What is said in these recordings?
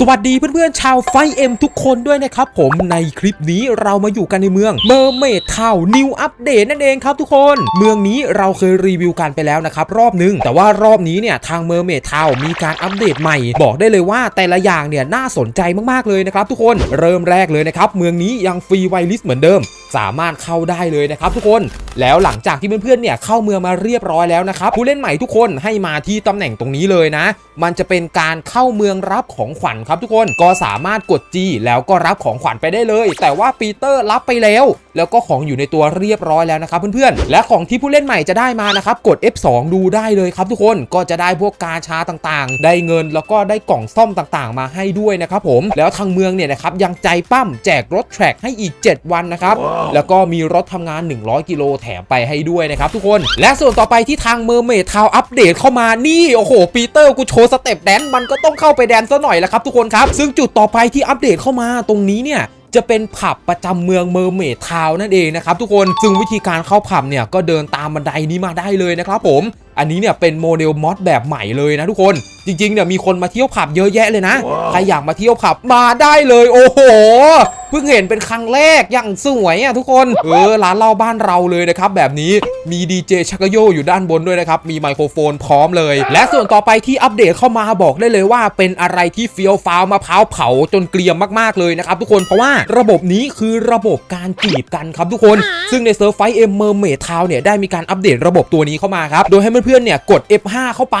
สวัสดีเพื่อนๆ ชาวไฟเอ็มทุกคนด้วยนะครับผมในคลิปนี้เรามาอยู่กันในเมืองเมอร์เมดทาวนิวอัปเดตนั่นเองครับทุกคน เมืองนี้เราเคยรีวิวกันไปแล้วนะครับรอบนึง แต่ว่ารอบนี้เนี่ยทางเมอร์เมดทาวมีการอัปเดตใหม่ บอกได้เลยว่าแต่ละอย่างเนี่ยน่าสนใจมากๆเลยนะครับทุกคนเริ่มแรกเลยนะครับเมืองนี้ยังฟรีไวลิสเหมือนเดิม สามารถเข้าได้เลยนะครับทุกคนแล้วหลังจากที่เพื่อนๆเนี่ยเข้าเมืองมาเรียบร้อยแล้วนะครับผู้เล่นใหม่ทุกคนให้มาที่ตำแหน่งตรงนี้เลยนะ มันจะเป็นการเข้าเมืองรับของขวัญครับทุกคนก็สามารถกด G แล้วก็รับของขวัญไปได้เลย แต่ว่าปีเตอร์รับไปแล้ว แล้วก็ของอยู่ในตัวเรียบร้อยแล้วนะครับเพื่อนๆและของที่ผู้เล่นใหม่จะได้มานะครับกด F2 ดูได้เลยครับทุกคนก็จะได้พวกกาชาต่างๆ ได้เงินแล้วก็ได้กล่องซ่อมต่างๆ มาให้ด้วยนะครับผมแล้วทางเมืองเนี่ยนะครับยังใจปั้มแจกรถแทร็กให้อีก 7 วันนะครับแล้วก็มีรถทำงาน 100 กิโลแถมไปให้ด้วยนะครับทุกคน และส่วนต่อไปที่ทางเมอร์เมดทาวอัปเดตเข้ามานี่โอ้โหปีเตอร์กูโชว์สเต็ปแดนมันก็ต้องเข้าไปแดนซะหน่อยละครับทุกคนครับ ซึ่งจุดต่อไปที่อัปเดตเข้ามาตรงนี้เนี่ยจะเป็นผับประจำเมืองเมอร์เมดทาวนั่นเองนะครับทุกคนซึ่งวิธีการเข้าผับเนี่ยก็เดินตามบันไดนี้มาได้เลยนะครับผม อันนี้เนี่ยเป็นโมเดลมอดแบบใหม่เลยนะทุกคน จริงๆเนี่ยมีคนมาเที่ยวผับเยอะแยะเลยนะ ใครอยากมาเที่ยวผับมาได้เลย โอ้โหเพิ่งเห็นเป็นครั้งแรกอย่างสวยอะทุกคนเออร้านเหล้าบ้านเราเลยนะครับแบบนี้มีดีเจชักกะโยอยู่ด้านบนด้วยนะครับมีไมโครโฟนพร้อมเลย และส่วนต่อไปที่อัปเดตเข้ามาบอกได้เลยว่า เป็นอะไรที่เฟี้ยวฟ้าวมะพร้าวเผาจนเกลียมมากๆเลยนะครับทุกคนเพราะว่าระบบนี้คือระบบการจีบกันครับทุกคน ซึ่งในเซิร์ฟไฟเอ็มเมอร์เมดทาวเนี่ยได้มีการอัปเดตระบบตัวนี้เข้ามาครับโดยให้เพื่อนๆเนี่ยกด F5 เข้าไป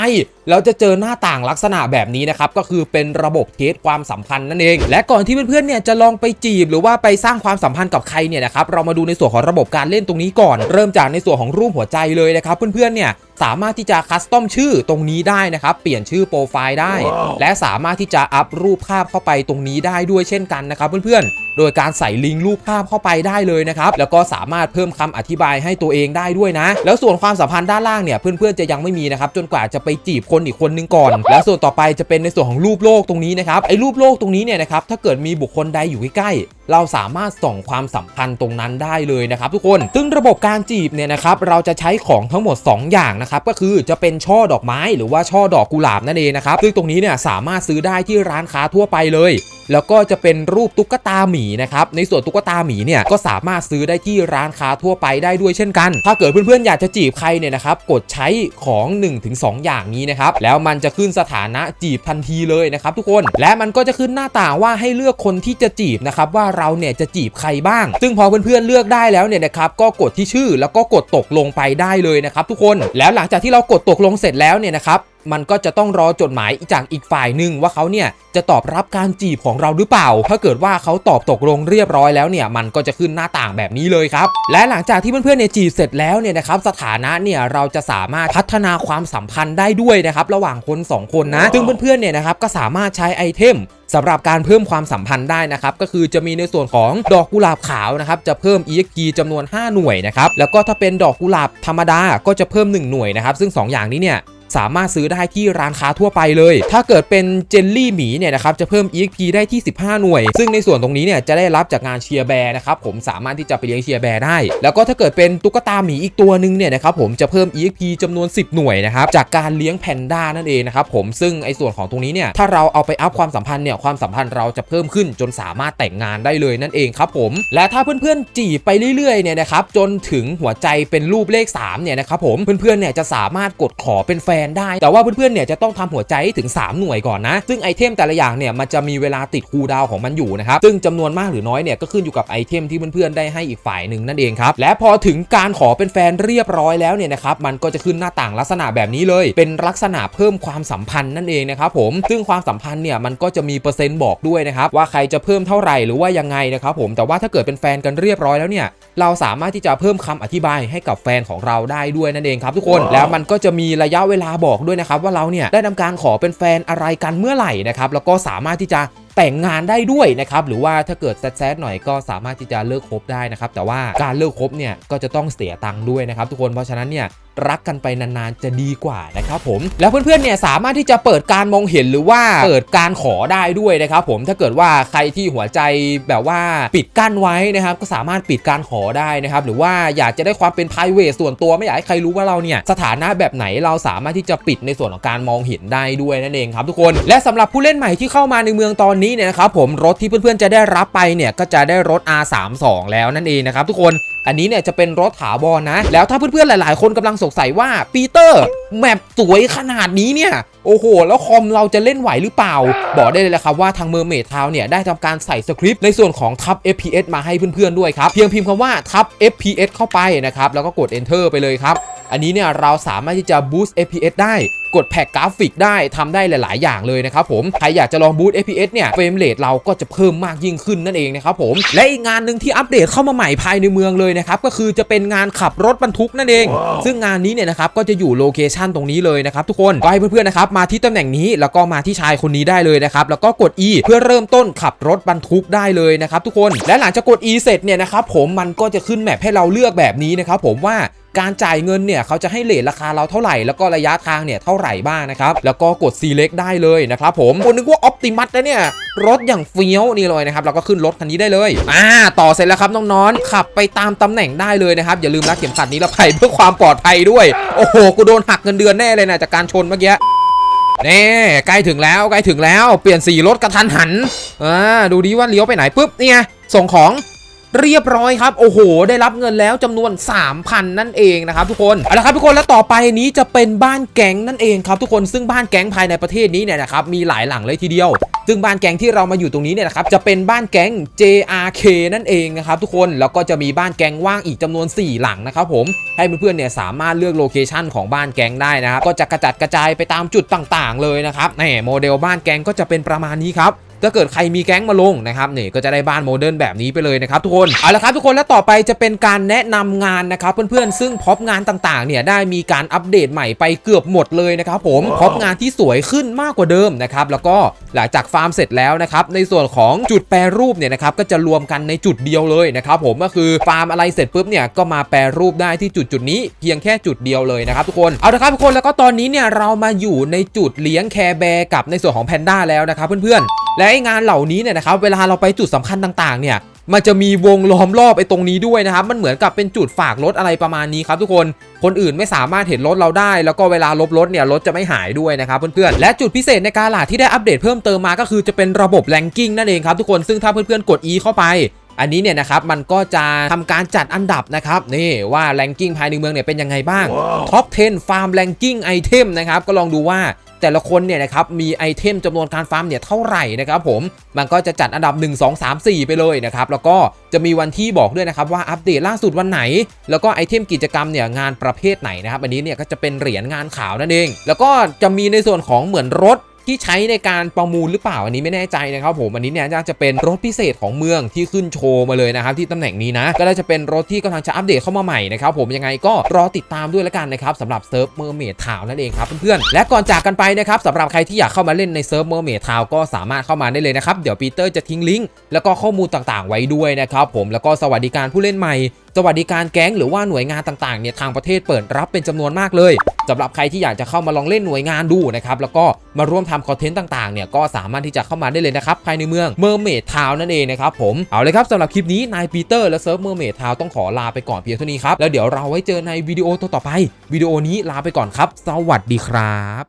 แล้วจะเจอหน้าต่างลักษณะแบบนี้นะครับก็คือเป็นระบบเทสความสัมพันธ์นั่นเอง และก่อนที่เพื่อนๆเนี่ยจะลองไปจีบ หรือว่าไปสร้างความสัมพันธ์กับใครเนี่ยนะครับเรามาดูในส่วนของระบบการเล่นตรงนี้ก่อน เริ่มจากในส่วนของรูปหัวใจเลยนะครับเพื่อนๆเนี่ยสามารถที่จะคัสตอมชื่อตรงนี้ได้นะครับ เปลี่ยนชื่อโปรไฟล์ได้ และสามารถที่จะอัพรูปภาพเข้าไปตรงนี้ได้ด้วยเช่นกันนะครับเพื่อนๆ โดยการใส่ลิงก์รูปภาพเข้าไปได้เลยนะครับ แล้วก็สามารถเพิ่มคำอธิบายให้ตัวเองได้ด้วยนะ แล้วส่วนความสัมพันธ์ด้านล่างเนี่ยเพื่อนๆจะยังไม่มีนะครับจนกว่าจะไปจีบคนอีกคนนึงก่อน แล้วส่วนต่อไปจะเป็นในส่วนของรูปโลกตรงนี้นะครับไอ้รูปโลกตรงนี้เนี่ยนะครับถ้าเกิดมีบุคคลใดอยู่ใกล้ๆเราสามารถส่องความสัมพันธ์ตรงนั้นได้เลยนะครับทุกคน ซึ่งระบบการจีบเนี่ยนะครับเราจะใช้ของทั้งหมด 2 อย่างนะครับก็คือจะเป็นช่อดอกไม้หรือว่าช่อดอกกุหลาบนั่นเองนะครับซึ่งตรงนี้เนี่ยสามารถซื้อได้ที่ร้านค้าทั่วไปเลยแล้วก็จะเป็นรูปตุ๊กตาหมีนะครับในส่วนตุ๊กตาหมีเนี่ยก็สามารถซื้อได้ที่ร้านค้าทั่วไปได้ด้วยเช่นกัน ถ้าเกิดเพื่อนๆอยากจะจีบใครเนี่ยนะครับกดใช้ของ 1-2 อย่างนี้นะครับแล้วมันจะขึ้นสถานะจีบทันทีเลยนะครับทุกคนและมันก็จะขึ้นหน้าต่างว่าให้เลือกคนที่จะจีบนะครับว่าเราเนี่ยจะจีบใครบ้าง ซึ่งพอเพื่อนๆเลือกได้แล้วเนี่ยนะครับก็กดที่ชื่อแล้วก็กดตกลงไปได้เลยนะครับทุกคนแล้วหลังจากที่เรากดตกลงเสร็จแล้วเนี่ยนะครับ มันก็จะต้องรอจดหมายจากอีกฝ่ายหนึ่งว่าเขาเนี่ยจะตอบรับการจีบของเราหรือเปล่า ถ้าเกิดว่าเขาตอบตกลงเรียบร้อยแล้วเนี่ยมันก็จะขึ้นหน้าต่างแบบนี้เลยครับ และหลังจากที่เพื่อนๆเนี่ยจีบเสร็จแล้วเนี่ยนะครับสถานะเนี่ยเราจะสามารถพัฒนาความสัมพันธ์ได้ด้วยนะครับระหว่างคน 2 คนนะซึ่งเพื่อนๆเนี่ยนะครับก็สามารถใช้ไอเทมสำหรับการเพิ่มความสัมพันธ์ได้นะครับ ก็คือจะมีในส่วนของดอกกุหลาบขาวนะครับ จะเพิ่ม EXP จำนวน 5 หน่วยนะครับ แล้วก็ถ้าเป็นดอกกุหลาบธรรมดาก็จะเพิ่ม 1 หน่วยนะครับ ซึ่ง 2 อย่างนี้เนี่ย สามารถซื้อได้ที่ร้านค้าทั่วไปเลย ถ้าเกิดเป็นเจลลี่หมีเนี่ยนะครับจะเพิ่ม EXP ได้ที่ 15 หน่วย ซึ่งในส่วนตรงนี้เนี่ยจะได้รับจากงานเชียร์แบร์นะครับผมสามารถที่จะไปเลี้ยงเชียร์แบร์ได้ แล้วก็ถ้าเกิดเป็นตุ๊กตาหมีอีกตัวหนึงเนี่ยนะครับผมจะเพิ่ม EXP จำนวน 10 หน่วยนะครับจากการเลี้ยงแพนด้านั่นเองนะครับผมซึ่งไอ้ส่วนของตรงนี้เนี่ยถ้าเราเอาไปอัพความสัมพันธ์เนี่ยความสัมพันธ์เราจะเพิ่มขึ้นจนสามารถแต่งงานได้เลยนั่นเองครับผมและถ้าเพื่อนๆจีบไปเรื่อยๆเนี่ยนะครับจนถึงหัวใจเป็นรูปเลข3เนี่ยนะครับผมเพื่อนๆเนี่ยจะสามารถกดขอเป็นแฟนได้ แต่ว่าเพื่อนๆเนี่ยจะต้องทำหัวใจให้ถึง 3 หน่วยก่อนนะ ซึ่งไอเทมแต่ละอย่างเนี่ยมันจะมีเวลาติดคูดาวของมันอยู่นะครับ ซึ่งจำนวนมากหรือน้อยเนี่ยก็ขึ้นอยู่กับไอเทมที่เพื่อนๆได้ให้อีกฝ่ายหนึ่งนั่นเองครับ และพอถึงการขอเป็นแฟนเรียบร้อยแล้วเนี่ยนะครับมันก็จะขึ้นหน้าต่างลักษณะแบบนี้เลย เป็นลักษณะเพิ่มความสัมพันธ์นั่นเองนะครับผม ซึ่งความสัมพันธ์เนี่ยมันก็จะมีเปอร์เซ็นต์บอกด้วยนะครับว่าใครจะเพิ่มเท่าไหร่หรือว่ายังไงนะครับผมแต่ว่าถ้าเกิดเป็นแฟนกันเรียบร้อยแล้วเนี่ยเราสามารถที่จะเพิ่มคำอธิบายให้กับแฟนของเราได้ด้วยนั่นเองครับทุกคนแล้วมันก็จะมีระยะเวลาบอกด้วยนะครับว่าเราเนี่ยได้ทำการขอเป็นแฟนอะไรกันเมื่อไหร่นะครับแล้วก็สามารถที่จะ แต่งงานได้ด้วยนะครับหรือว่าถ้าเกิดแซดๆหน่อยก็สามารถที่จะเลิกคบได้นะครับแต่ว่าการเลิกคบเนี่ยก็จะต้องเสียตังค์ด้วยนะครับทุกคนเพราะฉะนั้นเนี่ยรักกันไปนานๆจะดีกว่านะครับผมแล้วเพื่อนๆเนี่ยสามารถที่จะเปิดการมองเห็นหรือว่าเปิดการขอได้ด้วยนะครับผมถ้าเกิดว่าใครที่หัวใจแบบว่าปิดกั้นไว้นะครับก็สามารถปิดการขอได้นะครับหรือว่าอยากจะได้ความเป็น p r i v a t ส่วนตัวไม่อยากให้ใครรู้ว่าเราเนี่ยสถานะแบบไหนเราสามารถที่จะปิดในส่วนของการมองเห็นได้ด้วยนั่นเองครับทุกคน และสำหรับผู้เล่นใหม่ที่เข้ามาในเมืองตอนนี้เนี่ยนะครับผมรถที่เพื่อนๆจะได้รับไปเนี่ยก็จะได้รถ R32 แล้วนั่นเองนะครับทุกคนอันนี้เนี่ยจะเป็นรถถาวรนะ แล้วถ้าเพื่อนๆหลายๆ คนกำลังสงสัยว่าปีเตอร์แมปสวยขนาดนี้เนี่ยโอ้โห แล้วคอมเราจะเล่นไหวหรือเปล่า บอกได้เลยแหละครับว่าทางเมอร์เมดทาวเนี่ยได้ทำการใส่สคริปต์ในส่วนของทับ FPS มาให้เพื่อนๆด้วยครับ เพียงพิมพ์คำว่าทับ FPS เข้าไปนะครับ แล้วก็กด enter ไปเลยครับ อันนี้เนี่ยเราสามารถที่จะ boost FPS ได้กดแพ็กกราฟิกได้ทำได้หลาย ๆ อย่างเลยนะครับผม ใครอยากจะลอง boost FPS เนี่ยเฟรมเรทเราก็จะเพิ่มมากยิ่งขึ้นนั่นเองนะครับผมและอีกงานหนึ่งที่อัปเดตเข้ามาใหม่ภายในเมืองเลยนะครับก็คือจะเป็นงานขับรถบรรทุกนั่นเอง ซึ่งงานนี้เนี่ยนะครับก็จะอยู่โลเคชันตรงนี้เลยนะครับทุกคนก็ให้เพื่อนๆนะครับมาที่ตำแหน่งนี้แล้วก็มาที่ชายคนนี้ได้เลยนะครับแล้วก็กด E เพื่อเริ่มต้นขับรถบรรทุกได้เลยนะครับทุกคนและหลังจากกด E เสร็จเนี่ยนะครับผมมันก็จะขึ้นแมปให้เราเลือกแบบนี้นะครับผมว่า การจ่ายเงินเนี่ยเขาจะให้เลทราคาเราเท่าไหร่ แล้วก็ระยะทางเนี่ยเท่าไหร่บ้างนะครับ แล้วก็กด select ได้เลยนะครับผมคนนึกว่า Optimus นะเนี่ยรถอย่างเฟี้ยวนี่เลยนะครับเราก็ขึ้นรถคันนี้ได้เลย อ่า ต่อเสร็จแล้วครับน้องๆขับไปตามตำแหน่งได้เลยนะครับ อย่าลืมรัดเข็มขัดนิรภัยเพื่อความปลอดภัยด้วย โอ้โห กูโดนหักเงินเดือนแน่เลยนะจากการชนเมื่อกี้นี่ใกล้ถึงแล้วใกล้ถึงแล้วเปลี่ยนสีรถกระทันหันอ่าดูดีว่าเลี้ยวไปไหนปุ๊บเนี่ยส่งของ เรียบร้อยครับ โอ้โห ได้รับเงินแล้วจำนวน 3,000 นั่นเองนะครับทุกคนเอาละครับทุกคนแล้วต่อไปนี้จะเป็นบ้านแก๊งนั่นเองครับทุกคนซึ่งบ้านแก๊งภายในประเทศนี้เนี่ยนะครับมีหลายหลังเลยทีเดียวซึ่งบ้านแก๊งที่เรามาอยู่ตรงนี้เนี่ยนะครับจะเป็นบ้านแก๊ง JRK นั่นเองนะครับทุกคนแล้วก็จะมีบ้านแก๊งว่างอีกจำนวน 4 หลังนะครับผมให้เพื่อนๆเนี่ยสามารถเลือกโลเคชันของบ้านแก๊งได้นะครับก็จะกระจัดกระจายไปตามจุดต่าง ๆ เลยนะครับแหมโมเดลบ้านแก๊งก็จะเป็นประมาณนี้ครับ ถ้าเกิดใครมีแก๊งมาลงนะครับนี่ก็จะได้บ้านโมเดิร์นแบบนี้ไปเลยนะครับทุกคนเอาละครับทุกคนแล้วต่อไปจะเป็นการแนะนำงานนะครับเพื่อนๆซึ่งพอบงานต่างๆเนี่ยได้มีการอัปเดตใหม่ไปเกือบหมดเลยนะครับผมพอบงานที่สวยขึ้นมากกว่าเดิมนะครับแล้วก็หลังจากฟาร์มเสร็จแล้วนะครับในส่วนของจุดแปรรูปเนี่ยนะครับก็จะรวมกันในจุดเดียวเลยนะครับผมก็คือฟาร์มอะไรเสร็จปุ๊บเนี่ยก็มาแปรรูปได้ที่จุดจุดๆนี้เพียงแค่จุดเดียวเลยนะครับทุกคนเอาละครับทุกคนแล้วก็ตอนนี้เนี่ยเรามาอยู่ในจุดเลี้ยงแคร์แบร์กับในส่วนของแพนด้าแล้วนะครับเพื่อนๆ และไอ้งานเหล่านี้เนี่ยนะครับเวลาเราไปจุดสำคัญต่างๆเนี่ยมันจะมีวงล้อมรอบไอ้ตรงนี้ด้วยนะครับ มันเหมือนกับเป็นจุดฝากรถอะไรประมาณนี้ครับทุกคน คนอื่นไม่สามารถเห็นรถเราได้ แล้วก็เวลาลบรถเนี่ยรถจะไม่หายด้วยนะครับเพื่อนๆ และจุดพิเศษในการหลาดที่ได้อัปเดตเพิ่มเติมมาก็คือจะเป็นระบบแรงกิ้งนั่นเองครับทุกคน ซึ่งถ้าเพื่อนๆ กด E เข้าไปอันนี้เนี่ยนะครับมันก็จะทำการจัดอันดับนะครับนี่ว่าแรงกิ้งภายในเมืองเนี่ยเป็นยังไงบ้างท็อป 10 ฟาร์มแรงกิ้งไอเทมนะครับก็ลองดูว่า แต่ละคนเนี่ยนะครับมีไอเทมจำนวนการฟาร์มเนี่ยเท่าไหร่นะครับผมมันก็จะจัดอันดับ 1 2 3 4 ไปเลยนะครับแล้วก็จะมีวันที่บอกด้วยนะครับว่าอัปเดตล่าสุดวันไหน แล้วก็ไอเทมกิจกรรมเนี่ยงานประเภทไหนนะครับอันนี้เนี่ยก็จะเป็นเหรียญงานขาวนั่นเอง แล้วก็จะมีในส่วนของเหมือนรถ ที่ใช้ในการประมูลหรือเปล่าอันนี้ไม่แน่ใจนะครับผมอันนี้เนี่ยจะเป็นรถพิเศษของเมืองที่ขึ้นโชว์มาเลยนะครับที่ตำแหน่งนี้นะก็จะเป็นรถที่กำลังจะอัปเดตเข้ามาใหม่นะครับผมยังไงก็รอติดตามด้วยละกันนะครับสำหรับเซิร์ฟเมอร์เมดทาวนั่นเองครับเพื่อนๆและก่อนจากกันไปนะครับสำหรับใครที่อยากเข้ามาเล่นในเซิร์ฟเมอร์เมดทาวก็สามารถเข้ามาได้เลยนะครับเดี๋ยวปีเตอร์จะทิ้งลิงก์แล้วก็ข้อมูลต่างๆ ไว้ด้วยนะครับผมแล้วก็สวัสดิการผู้เล่นใหม่ สวัสดิการแก๊งหรือว่าหน่วยงานต่างๆเนี่ยทางประเทศเปิดรับเป็นจำนวนมากเลยสำหรับใครที่อยากจะเข้ามาลองเล่นหน่วยงานดูนะครับแล้วก็มาร่วมทำคอนเทนต์ต่างๆเนี่ยก็สามารถที่จะเข้ามาได้เลยนะครับภายในเมืองเมอร์เมดทาวนั่นเองนะครับผมเอาเลยครับสำหรับคลิปนี้นายปีเตอร์และเซิร์ฟเมอร์เมดทาวต้องขอลาไปก่อนเพียงเท่านี้ครับแล้วเดี๋ยวเราไว้เจอในวิดีโอต่อไปวิดีโอนี้ลาไปก่อนครับ สวัสดีครับ